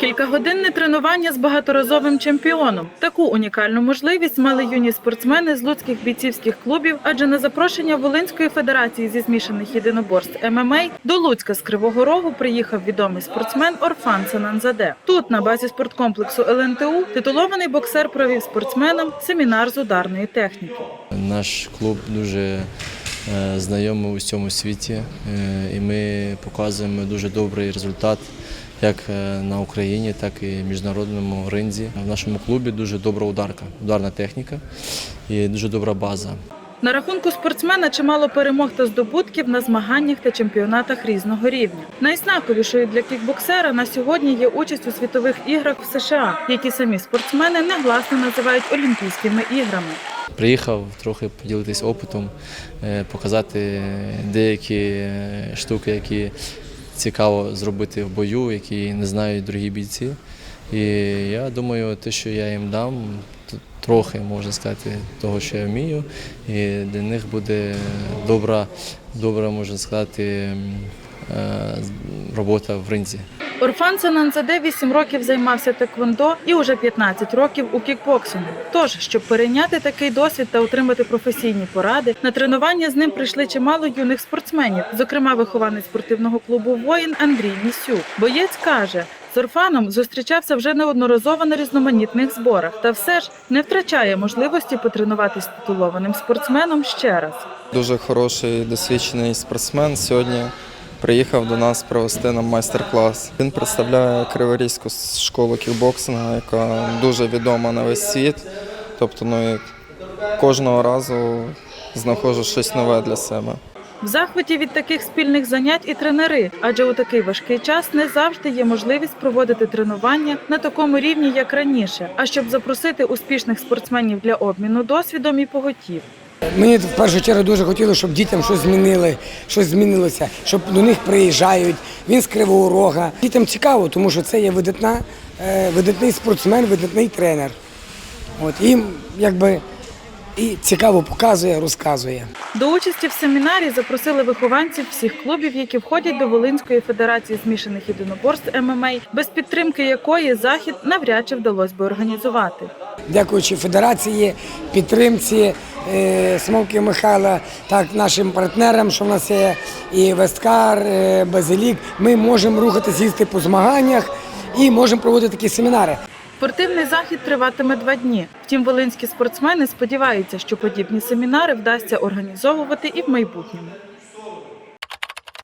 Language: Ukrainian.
Кількагодинне тренування з багаторазовим чемпіоном. Таку унікальну можливість мали юні спортсмени з луцьких бійцівських клубів, адже на запрошення Волинської федерації зі змішаних єдиноборств ММА до Луцька з Кривого Рогу приїхав відомий спортсмен Орфан Сананзаде. Тут, на базі спорткомплексу ЛНТУ, титулований боксер провів спортсменам семінар з ударної техніки. Наш клуб дуже е, знайомий у всьому світі, е, і ми показуємо дуже добрий результат як е, на Україні, так і в міжнародному ринзі. В нашому клубі дуже добра ударка, ударна техніка і дуже добра база. На рахунку спортсмена чимало перемог та здобутків на змаганнях та чемпіонатах різного рівня. Найзнаковішою для кікбоксера на сьогодні є участь у світових іграх в США, які самі спортсмени негласно називають Олімпійськими іграми. Приїхав трохи поділитись опитом, е, показати деякі е, штуки, які цікаво зробити в бою, які не знають другі бійці. І я думаю, те, що я їм дам, то трохи можна сказати, того, що я вмію, і для них буде добра, добра можна сказати, е, робота в ринзі. Орфан Сананзаде 8 років займався теквондо і уже 15 років у кікбоксингу. Тож, щоб перейняти такий досвід та отримати професійні поради, на тренування з ним прийшли чимало юних спортсменів, зокрема вихованець спортивного клубу Воїн Андрій Місюк. Боєць каже. З Орфаном зустрічався вже неодноразово на різноманітних зборах, та все ж не втрачає можливості потренуватись титулованим спортсменом ще раз. Дуже хороший досвідчений спортсмен сьогодні приїхав до нас провести нам майстер-клас. Він представляє Криворізьку школу кікбоксингу, яка дуже відома на весь світ. Тобто, ну і кожного разу знаходжу щось нове для себе. В захваті від таких спільних занять і тренери, адже у такий важкий час не завжди є можливість проводити тренування на такому рівні, як раніше. А щоб запросити успішних спортсменів для обміну досвідом і поготів. Мені в першу чергу дуже хотілося, щоб дітям щось змінили, щось змінилося, щоб до них приїжджають. Він з Кривого Рога. Дітям цікаво, тому що це є видатна, е, видатний спортсмен, видатний тренер. От їм якби і цікаво показує, розказує. До участі в семінарі запросили вихованців всіх клубів, які входять до Волинської федерації змішаних єдиноборств ММА, без підтримки якої захід навряд чи вдалося би організувати. Дякуючи федерації, підтримці е, Смовки Михайла, так нашим партнерам, що в нас є і Весткар, е, Базилік, ми можемо рухатись, їздити по змаганнях і можемо проводити такі семінари. Спортивний захід триватиме два дні. Втім, волинські спортсмени сподіваються, що подібні семінари вдасться організовувати і в майбутньому.